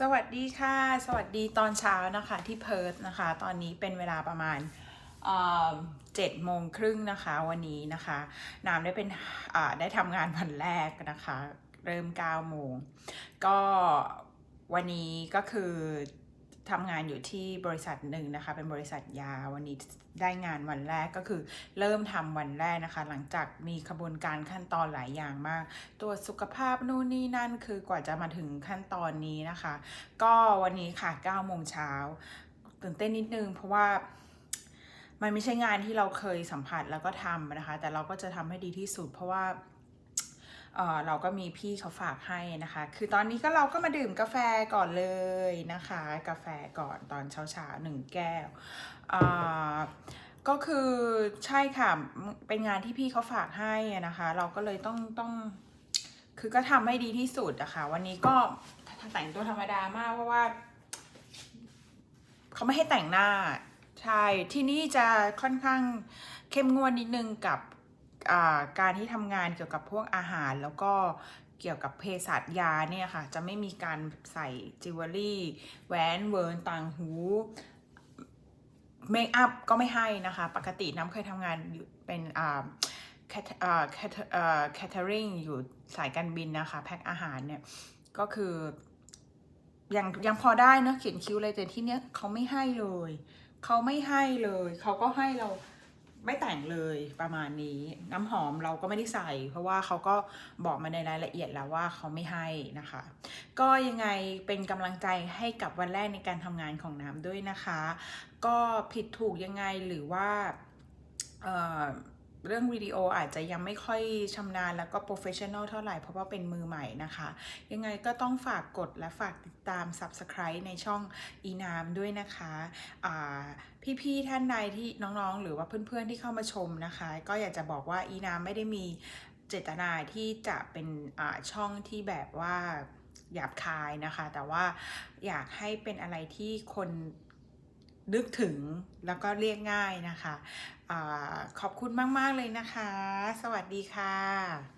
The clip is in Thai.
สวัสดีค่ะ สวัสดีตอนเช้านะคะที่เพิร์ธนะคะ ตอนนี้เป็นเวลาประมาณเจ็ดโมงครึ่งนะคะวันนี้นะคะน้ำได้เป็นได้ทำงานวันแรกนะคะ เริ่ม9โมงก็วันนี้ก็คือ ทำงานอยู่ที่บริษัทหนึ่งนะคะ เป็นบริษัทยาวันนี้ได้งานวันแรกก็คือ เริ่มทำวันแรกนะคะ หลังจากมีขบวนการขั้นตอนหลายอย่างมากตรวจสุขภาพนู่นนี่นั่นคือกว่าจะมาถึงขั้นตอนนี้นะคะ ก็วันนี้ค่ะ9โมงเช้าตื่นเต้นนิดนึงเพราะว่ามันไม่ใช่งานที่เราเคยสัมผัสแล้วก็ทำนะคะ แต่เราก็จะทำให้ดีที่สุดเพราะว่า เเราก็มีพี่เขาฝากให้นะคะ คือตอนนี้ก็เราก็มาดื่มกาแฟก่อนเลยนะคะ กาแฟก่อนตอนเช้าๆหนึ่งแก้วก็คือใช่ค่ะ เป็นงานที่พี่เขาฝากให้นะคะ เราก็เลยต้องต้อง คือก็ทำให้ดีที่สุดอะค่ะวันนี้ก็แต่งตัวธรรมดามากเพราะว่าเขาไม่ให้แต่งหน้า ใช่ ที่นี่จะค่อนข้างเข้มงวดนิดนึงกับ การที่ทำงานเกี่ยวกับพวกอาหารแล้วก็เกี่ยวกับเภสัชยาเนี่ยค่ะ จะไม่มีการใส่จิวเวลรี่แหวนเวิร์นต่างหูเมคอัพก็ไม่ให้นะคะ ปกติน้ำเคยทำงานอยู่เป็นอ่าแคทเอ่อแคทเอ่อแคทเทอริงอยู่สายการบินนะคะ แพ็คอาหารเนี่ย ก็คือ ยังยังพอได้นะเขียนคิ้วเลยแต่ที่เนี้ยเขาไม่ให้เลย เขาไม่ให้เลย เขาก็ให้เรา ไม่แต่งเลยประมาณนี้น้ำหอมเราก็ไม่ได้ใส่ เพราะว่าเขาก็บอกมาในรายละเอียดแล้วว่าเขาไม่ให้นะคะ ก็ยังไงเป็นกำลังใจให้กับวันแรกในการทำงานของน้ำด้วยนะคะ ก็ผิดถูกยังไงหรือว่าเอ่อ เรื่องวิดีโออาจจะยังไม่ค่อยชำนาญแล้วก็โปรเฟชชั่นอลเท่าไหร่ เพราะว่าเป็นมือใหม่นะคะ ยังไงก็ต้องฝากกดและฝากติดตาม Subscribe ในช่องอีนามด้วยนะคะพี่ๆท่านใดที่น้องๆ หรือว่าเพื่อนๆที่เข้ามาชมนะคะ ก็อยากจะบอกว่าอีนามไม่ได้มีเจตนาที่จะเป็นช่องที่แบบว่าหยาบคายนะคะ แต่ว่าอยากให้เป็นอะไรที่คน นึกถึงแล้วก็เรียกง่ายนะคะอขอบคุณมาก ๆ เลยนะคะ สวัสดีค่ะ